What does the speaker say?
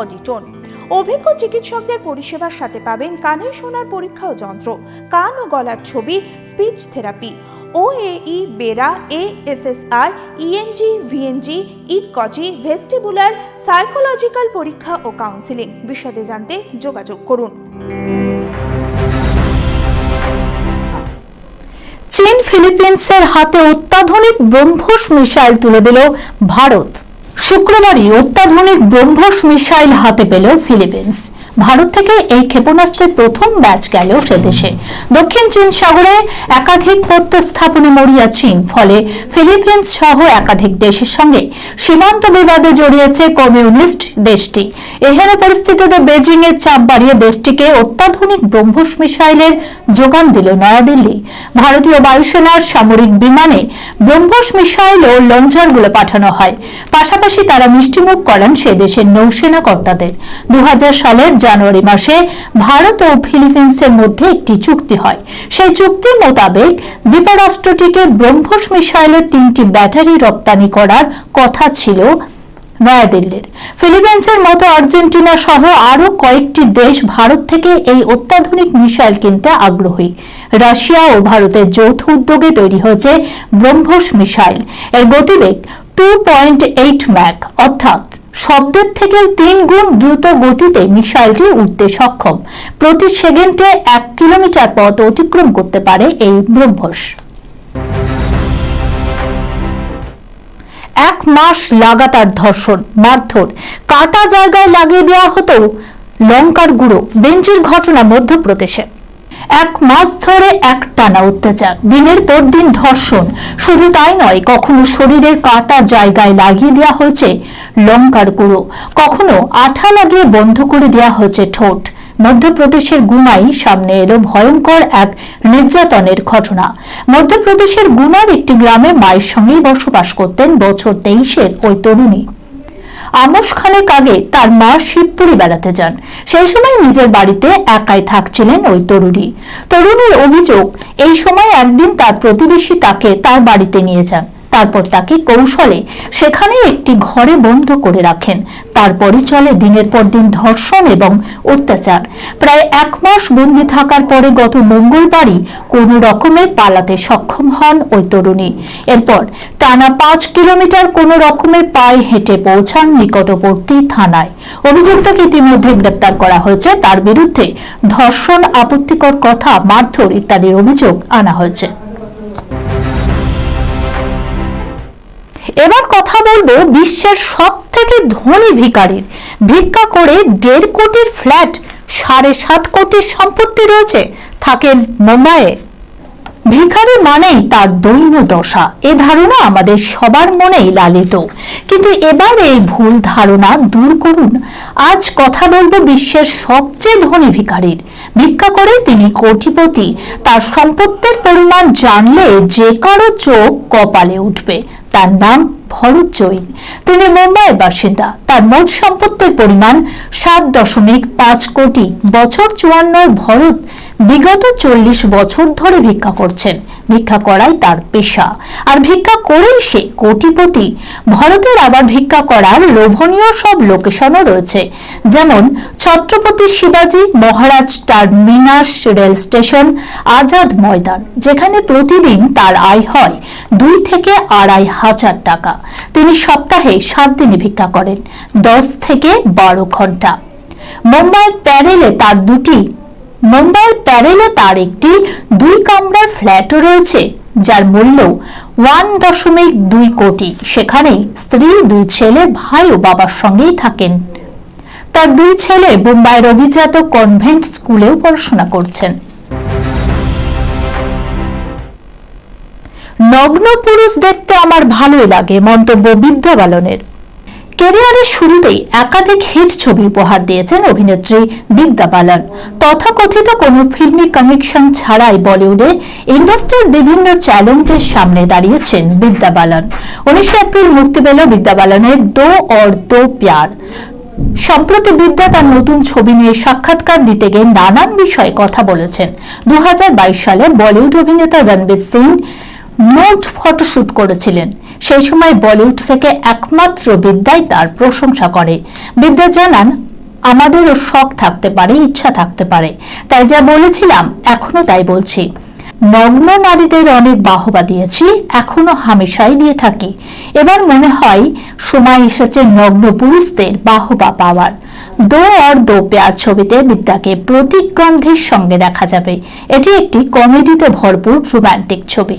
Auditone. অভিজ্ঞ চিকিৎসকদের পরিষেবার সাথে পাবেন কানে শোনার পরীক্ষা ও যন্ত্র, কান ও গলার ছবি, speech therapy, OAE, BERA ASSR ENG, VNG ইকজি vestibular, psychological পরীক্ষা ও কাউন্সিলিং। বিশদে জানতে যোগাযোগ করুন। চীন ফিলিপিন্সের হাতে অত্যাধুনিক ব্রহ্মোস মিসাইল তুলে দিল ভারত। শুক্রবারই অত্যাধুনিক ব্রহ্মস মিসাইল হাতে পেল ফিলিপিন্স। ভারত থেকে এই ক্ষেপণাস্ত্রের প্রথম ব্যাচ গেল সে দেশে। দক্ষিণ চীন সাগরে একাধিক প্রত্যস্থাপনে মরিয়া চীন, ফলে ফিলিপিন্স সহ একাধিক দেশের সঙ্গে সীমান্ত বিবাদে জড়িয়েছে কমিউনিস্ট দেশটি। এহেন পরিস্থিতিতে বেজিং এর চাপ বাড়িয়ে দেশটিকে অত্যাধুনিক ব্রহ্মোস মিসাইলের যোগান দিল নয়াদিল্লি। ভারতীয় বায়ুসেনার সামরিক বিমানে ব্রহ্মোস মিসাইল ও লঞ্চারগুলো পাঠানো হয়। পাশাপাশি তারা মিষ্টিমুখ করান সে দেশের নৌসেনা কর্তাদের দু হাজার সালের জানুয়ারি মাসে ভারত ও ফিলিপিন্সের মধ্যে একটি চুক্তি হয়। সেই চুক্তি মোতাবেক দ্বীপরাষ্ট্রটিকে ব্রহ্মোস মিসাইলের তিনটি ব্যাটারি রপ্তানি করার কথা ছিল নয়াদিল্লির। ফিলিপিন্সের মতো আর্জেন্টিনা সহ আরও কয়েকটি দেশ ভারত থেকে এই অত্যাধুনিক মিসাইল কিনতে আগ্রহী। রাশিয়া ও ভারতের যৌথ উদ্যোগে তৈরি হয়েছে ব্রহ্মোস মিসাইল। এর গতিবেগ টু পয়েন্ট এইট ম্যাক অর্থাৎ শব্দের থেকে তিন গুণ দ্রুত গতিতে মিসাইলটি উঠতে সক্ষম। প্রতি সেকেন্ডে এক কিলোমিটার পথ অতিক্রম করতে পারে এই ব্রহ্মোস। এক মাস লাগাতার ধর্ষণ, মারধর। কাটা জায়গায় লাগিয়ে দেওয়া হতো লঙ্কার গুঁড়ো। বেঞ্চির ঘটনা মধ্যপ্রদেশে। এক মাস ধরে এক টানা অত্যাচার। দিনের পর দিন ধর্ষণ। শুধু তাই নয়, কখনো শরীরের কাটা জায়গায় লাগিয়ে দেওয়া হয়েছে লঙ্কার গুঁড়ো। কখনো আঠা লাগিয়ে বন্ধ করে দেওয়া হয়েছে ঠোঁট। মধ্যপ্রদেশের গুনাই সামনে এলো ভয়ঙ্কর এক নির্যাতনের ঘটনা। মধ্যপ্রদেশের গুনার একটি গ্রামে মায়ের সঙ্গেই বসবাস করতেন বছর তেইশের ওই তরুণী। আমস খানেক আগে তার মা শিবপুরি বেড়াতে যান। সেই সময় নিজের বাড়িতে একাই থাকছিলেন ওই তরুণী। তরুণীর অভিযোগ, এই সময় একদিন তার প্রতিবেশী তাকে তার বাড়িতে নিয়ে যান। তারপর তাকে কৌশলে সেখানে একটি ঘরে বন্ধ করে রাখেন। তারপরই চলে দিনের পর দিন ধর্ষণ এবং অত্যাচার। প্রায় এক মাস বন্দি থাকার পরে গত মঙ্গলবারই কোনো রকমে পালাতে সক্ষম হন ওই তরুণী। এরপর টানা পাঁচ কিলোমিটার কোনো রকমে পায়ে হেঁটে পৌঁছান নিকটবর্তী থানায়। অভিযুক্তকে ইতিমধ্যে গ্রেপ্তার করা হয়েছে। তার বিরুদ্ধে ধর্ষণ, আপত্তিকর কথা, মারধর ইত্যাদির অভিযোগ আনা হয়েছে। কথা বলব বিশ্বের সব থেকে ধনী ভিকারির। ভিক্ষা করে দেড় কোটির ফ্ল্যাট, সাড়ে সাত কোটির সম্পত্তি রয়েছে, থাকেন মুম্বাইয়ে। ভিখারি মানেই তার দৈন্য দশা, এ ধারণা আমাদের সবার মনেই লালিত। কিন্তু এবার এই ভুল ধারণা দূর করুন। আজ কথা বলব বিশ্বের সবচেয়ে ধনী ভিখারির। ভিক্ষা করে তিনি কোটিপতি, তার সম্পত্তির পরিমাণ জানলে যে কারও চোখ কপালে উঠবে। তার নাম ভরত জৈন। তিনি মুম্বাইয়ের বাসিন্দা। তার মোট সম্পত্তির পরিমাণ সাত দশমিক পাঁচ কোটি। বছর চুয়ান্ন ভরত বিগত চল্লিশ বছর ধরে ভিক্ষা করছেন। ভিক্ষা করাই তার পেশা। আর ভিক্ষা করেই সে কোটিপতি। ভরতের আবার ভিক্ষা করার লোভনীয় সব লোকেশনও রয়েছে। যেমন ছত্রপতি শিবাজি, Maharaj terminus rail station, Azad Maidan, যেখানে প্রতিদিন তার আয় হয় দুই থেকে আড়াই হাজার টাকা। তিনি সপ্তাহে সাত দিনই ভিক্ষা করেন, দশ থেকে বারো ঘণ্টা। মুম্বাইয়ের প্যারেলে তার দুটি মুম্বাইয়ের প্যারেলে তার একটি দুই কামরার ফ্ল্যাটও রয়েছে, যার মূল্য ওয়ান দশমিক দুই কোটি। সেখানে স্ত্রী, দুই ছেলে, ভাই ও বাবার সঙ্গেই থাকেন। তার দুই ছেলে মুম্বাইয়ের অভিজাত কনভেন্ট স্কুলেও পড়াশোনা করছেন। নগ্ন পুরুষ দেখতে আমার ভালোই লাগে মন্তব্য বিদ্যা বালনের। ক্যারিয়ারের শুরুতেই একাধিক হিট ছবি উপহার দিয়েছেন অভিনেত্রী বিদ্যা বালান। তথাকথিত কোনো ফিল্মি কানেকশন ছাড়াই বলিউডে ইন্ডাস্ট্রির বিভিন্ন চ্যালেঞ্জের সামনে দাঁড়িয়েছেন বিদ্যা বালান। উনিশে এপ্রিল মুক্তি পেল বিদ্যা বালানের দো অর দো প্যার। সম্প্রতি বিদ্যা তার নতুন ছবি নিয়ে সাক্ষাৎকার দিতে গিয়ে নানান বিষয়ে কথা বলেছেন। দু হাজার বাইশ সালে বলিউড অভিনেতা রণবীর সিং নোট ফটোশুট করেছিলেন। সেই সময় বলিউড থেকে একমাত্র বিদ্যাই তার প্রশংসা করে। বিদ্যা জানান, আমাদেরও শখ থাকতে পারে, ইচ্ছা থাকতে পারে। তাই যা বলেছিলাম, এখনও তাই বলছি। নগ্ন নারীদের অনেক বাহবা দিয়েছি, এখনও হামেশাই দিয়ে থাকি। এবার মনে হয়, সময় এসেছে নগ্ন পুরুষদের বাহবা পাওয়ার। দো আর দো পেয়ার ছবিতে বিদ্যাকে প্রতিগন্ধের সঙ্গে দেখা যাবে। এটি একটি কমেডিতে ভরপুর রোমান্টিক ছবি।